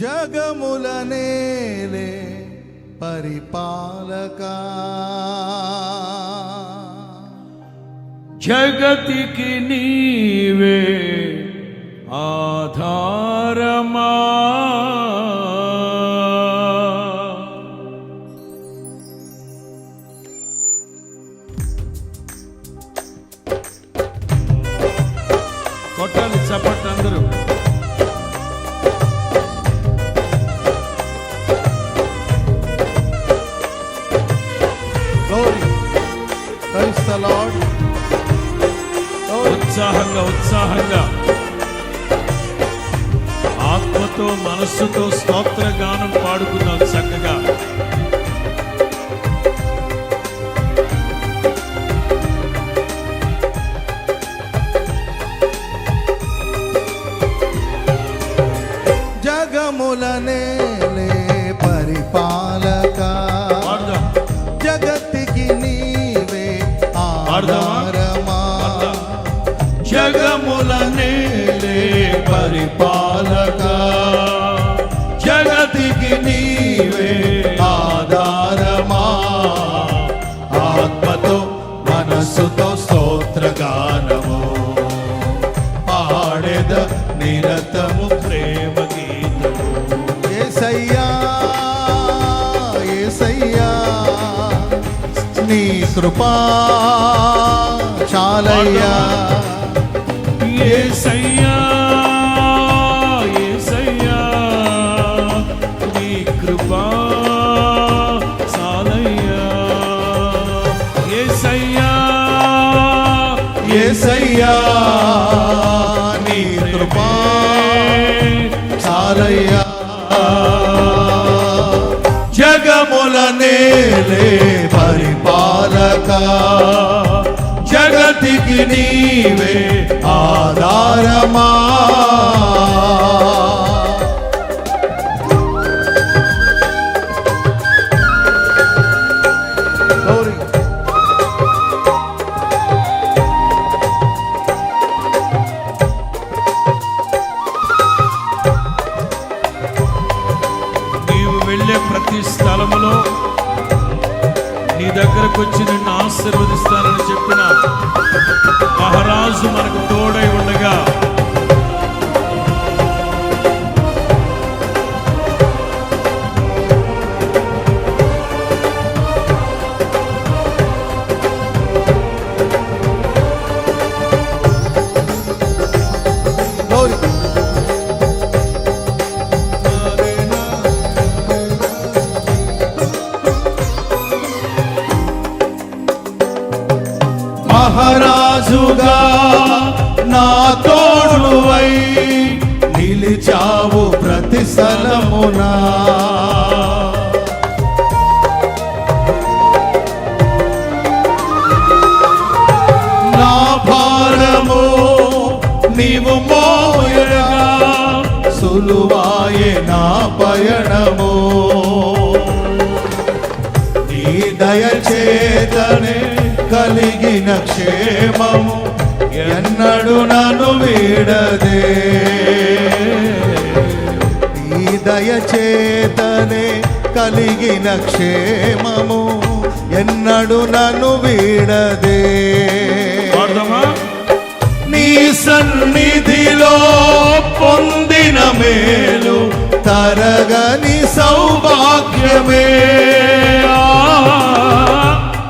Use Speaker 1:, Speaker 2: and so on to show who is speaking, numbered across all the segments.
Speaker 1: జగముల పరిపాలక.
Speaker 2: జగతికి నీవే
Speaker 1: ఆధార. The Lord. Glory.
Speaker 2: ఉత్సాహంగా ఉత్సాహంగా ఆత్మతో మనస్సుతో స్తోత్ర గానం పాడుకున్నాం చక్కగా
Speaker 1: జగముల
Speaker 2: జగముల నేలే పరిపాలక. జగతికి నీవే
Speaker 1: ఆధారమా? ఆత్మతో మనస్సుతో స్తోత్రగానము. పాడెద నిరతము
Speaker 2: ప్రేమ గీతము.
Speaker 1: ఏసయ్యా ఏసయ్యా నీ కృపా చాలయ్యా.
Speaker 2: యేసయ్యా యేసయ్యా నీ కృపా చాలయ్యా యేసయ్యా
Speaker 1: ఏసయ్యా నీ కృపా చాలయ్యా జగముల నేలే పరిపాలక జగతికి నీవే ఆధారమా?
Speaker 2: ప్రతి స్థలములో నీ దగ్గరకు వచ్చి నిన్ను ఆశీర్వదిస్తానని చెప్పిన
Speaker 1: నిలిచావు ప్రతి స్థలమునా. నా భారము నీవు మోయగా సులువాయే నా పయణము నీ దయచేతనే కలిగిన క్షేమము ఎన్నడు నన్ను వీడదే. దయచేతనే కలిగిన క్షేమము ఎన్నడు నన్ను వీడదే. నీ సన్నిధిలో పొందిన మేలు తరగని సౌభాగ్యమే.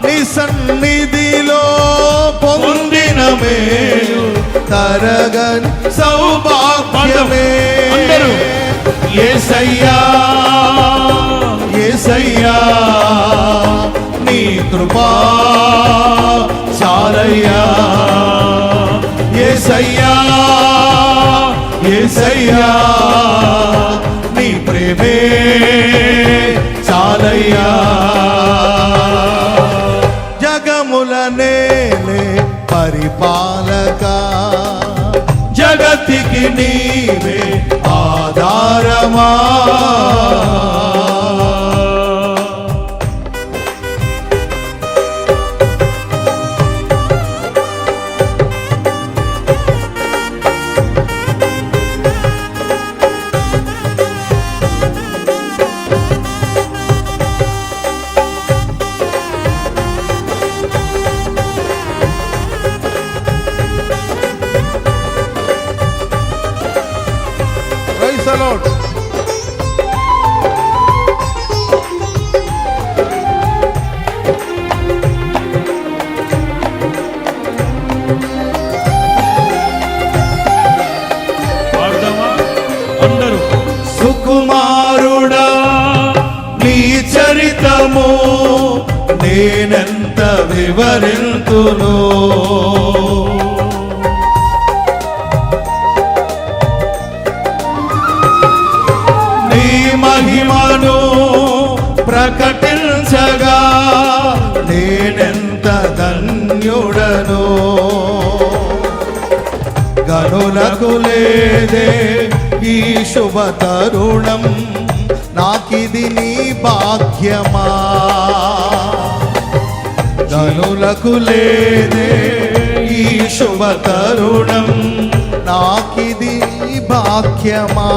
Speaker 1: నీ సన్నిధిలో పొందిన మేలు తరగని సౌభాగ్యమే. ఏసయ్యా ఏసయ్యా నీ కృపా చాలయ్యా. ఏసయ్యా ఏసయ్యా నీ ప్రేమే చాలయ్యా. జగముల నేలే జగతికి నీవే ఆధారమా? నేనెంత వివరింతును? నీ మహిమను ప్రకటించగా నేనెంత ధన్యుడను? గనులకు లేదే ఈ శుభ తరుణం నాకిది నీ భాగ్యమా? ధనులకు లేదే ఈ శుభ తరుణం. నాకిది భాగ్యమా?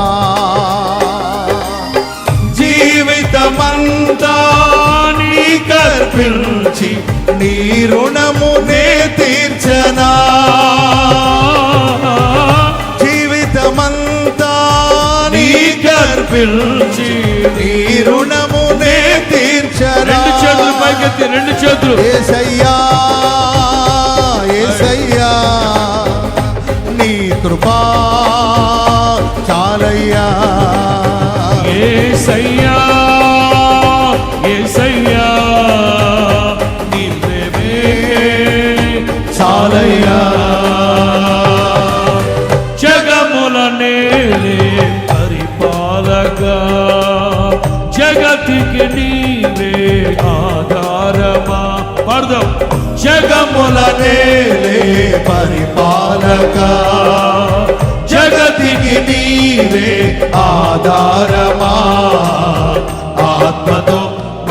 Speaker 1: జీవితమంతా నీ కర్పించి నీ రుణమునే తీర్చనా? జీవితమంతా నీ కర్పించి నీ రుణమునే తీర్చనా
Speaker 2: రెండు చేతులు పాడదాం. జగముల
Speaker 1: నేలే పరిపాలక జగతికి నీవే ఆధారమా? ఆత్మతో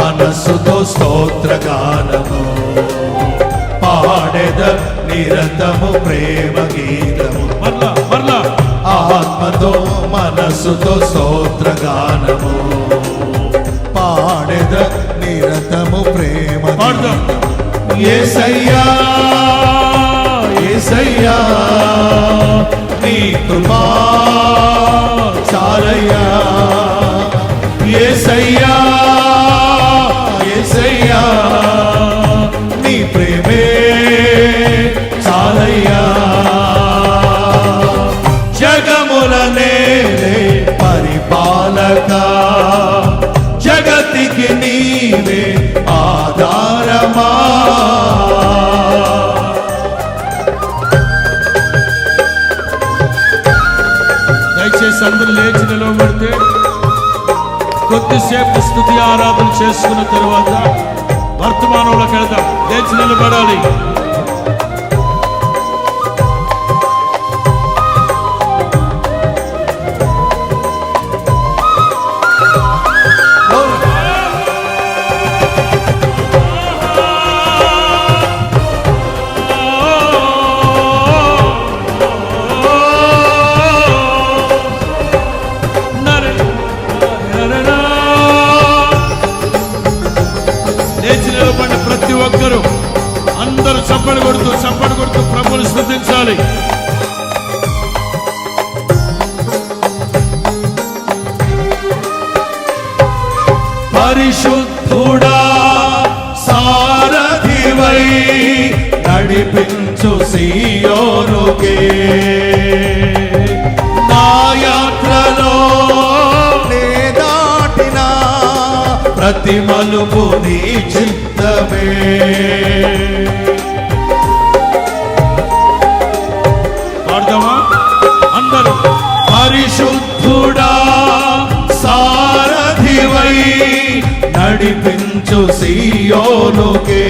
Speaker 1: మనస్సుతో స్తోత్రగానము పాడెద నిరతము ప్రేమ గీతము.
Speaker 2: మరలా మరలా.
Speaker 1: ఆత్మతో మనస్సుతో స్తోత్రగానము పాడెద నిరతము ప్రేమ
Speaker 2: పాడదాం.
Speaker 1: ఏసయ్యా ఏసయ్యా నీ కృపా చాలయ్యా
Speaker 2: కొద్దిసేపు స్థుతి ఆరాధన చేసుకున్న తర్వాత వర్తమానంలోకి వెళ్దాం. లేచి నిలబడాలి.
Speaker 1: పరిశుద్ధుడా సారథివై నడిపించు సియోనుకే. నా యాత్రలో నే దాటిన ప్రతి మలుపు నీ చిత్తమే. నడిపించు సియోనుకే.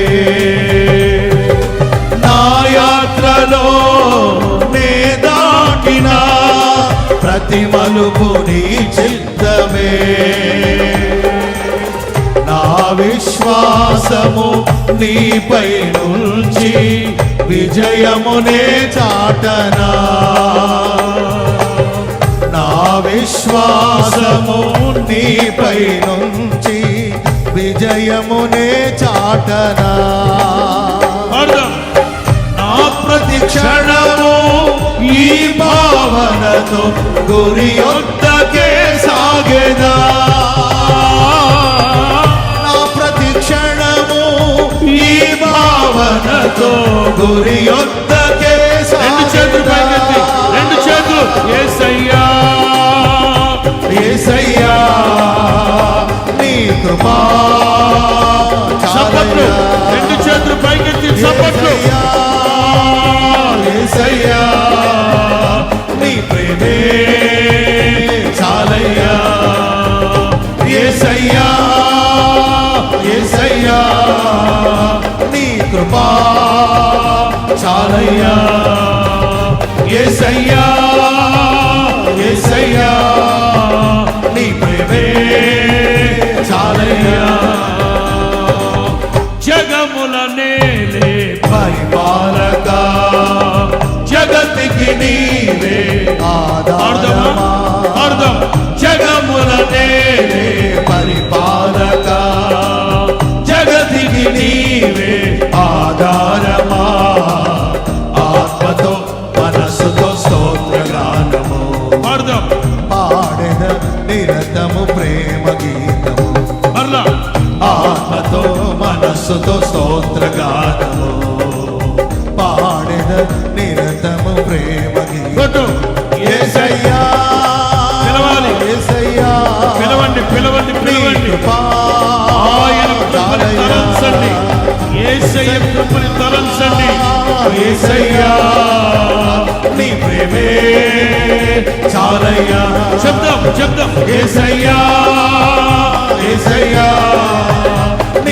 Speaker 1: నా యాత్రలో నే దాటిన ప్రతి మలుపు నీ చిత్తమే. నా విశ్వాసము నీపై నుంచి విజయమునే చాటనా. నా విశ్వాసము నీపై నుంచి విజయమునే చాటనా. నా ప్రతి క్షణము ఈ భావనతో గురి యొద్ద యొద్దకే సాగేదా. నా ప్రతి క్షణము ఈ భావనతో గురి యొద్దకే
Speaker 2: రెండు చేతులు పైకెత్తి. రెండు చేతులు. ఏసయ్యా.
Speaker 1: ఏసయ్యా నీ కృపా
Speaker 2: చప్పట్లు. రెండు చేతులు పైకెత్తి చప్పట్లు.
Speaker 1: ఏసయ్యా నీ ప్రేమే చాలయ్యా. ఏసయ్యా ఏసయ్యా నీ కృపా చాలయ్యా. ఏసయ్యా ఏసయ్యా. చాలయ్యా
Speaker 2: జగముల నేలే
Speaker 1: పరిపాలక. జగతికి నీవే ఆధారమా?
Speaker 2: అర్థం.
Speaker 1: జగముల నేలే పరిపాలక. జగతికి నీవే మనసుతో స్తోత్రగానము పాడెద నిరతము ప్రేమ ఏసయ్యా
Speaker 2: పిలవాలి.
Speaker 1: ఏసయ్యా
Speaker 2: పిలవండి పిలవండి పిలవండి. ఆయన కృపని తలంచండి. ఏసయ్య కృపని తలంచండి.
Speaker 1: ఏసయ్యా నీ ప్రేమే. చాలయ్యా.
Speaker 2: చెప్దాం
Speaker 1: చెప్దాం. ఏసయ్యా ఏసయ్యా.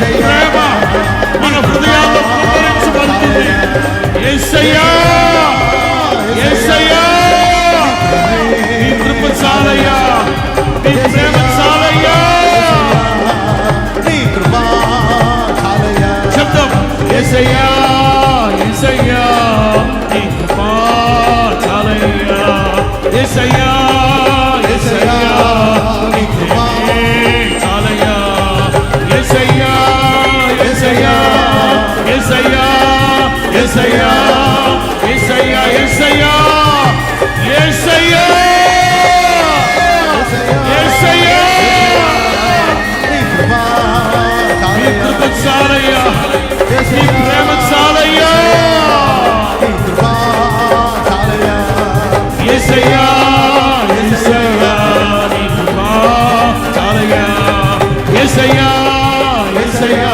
Speaker 2: ప్రేమ మన హృదయాలు స్ఫురించబడుతుంది ఏసయ్యా! ఏసయ్యా! నీ కృప చాలయ్యా. నీ ప్రేమ చాలయ్యా. నీ కృప చాలయ్యా. శబ్దం ఏసయ్యా! ఏసయ్యా! నీ కృప చాలయ్యా. ఏసయ్యా! ఎసయ్యా ఎసయ్యా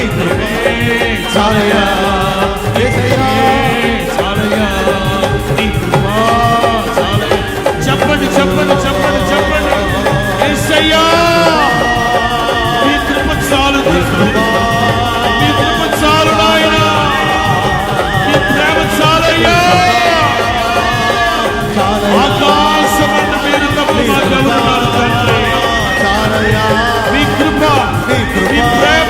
Speaker 2: ఇకమే చాలయా ఎసయ్యా చాలయా ఇకమా చాలయా చెప్పండి చెప్పండి చెప్పండి చెప్పండి. ఎసయ్యా ఈ కృప చాలు. Yeah.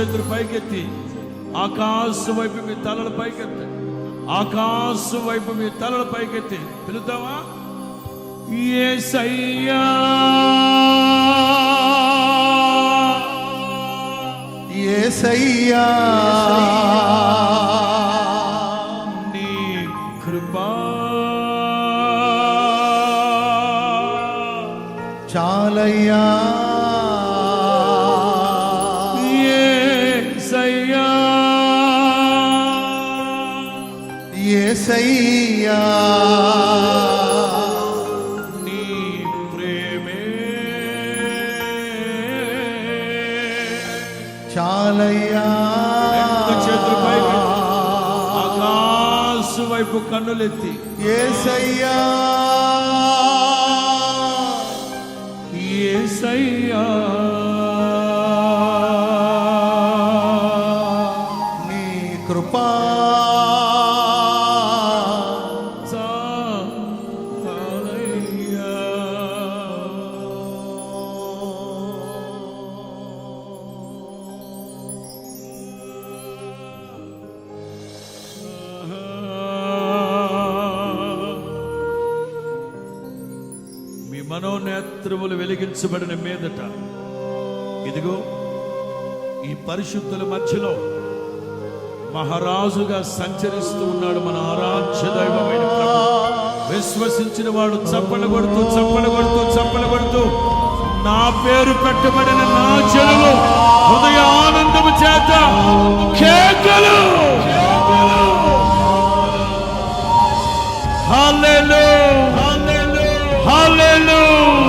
Speaker 2: చేతులు పైకెత్తి ఆకాశం వైపు మీ తలలు పైకెత్తి ఆకాశం వైపు మీ తలలు పైకెత్తి పిలుద్దామా? యేసయ్యా
Speaker 1: ఏసయ్యా!
Speaker 2: నీ వైపు కన్నులెత్తి.
Speaker 1: ఏసయ్యా! నీ కృపా
Speaker 2: మీ మనోనేత్రములు వెలిగించబడిన మీదట. ఇదిగో ఈ పరిశుద్ధుల మధ్యలో మహారాజుగా సంచరిస్తూ ఉన్నాడు మన ఆరాధ్య దైవమైన విశ్వసించిన వాడు చప్పలు కొడుతూ చప్పలు కొడుతూ చప్పలు కొడుతూ నా పేరు పెట్టబడిన నా చెరువు హృదయ ఆనందము చేత కేకలు. హల్లెలూయా. Hallelujah.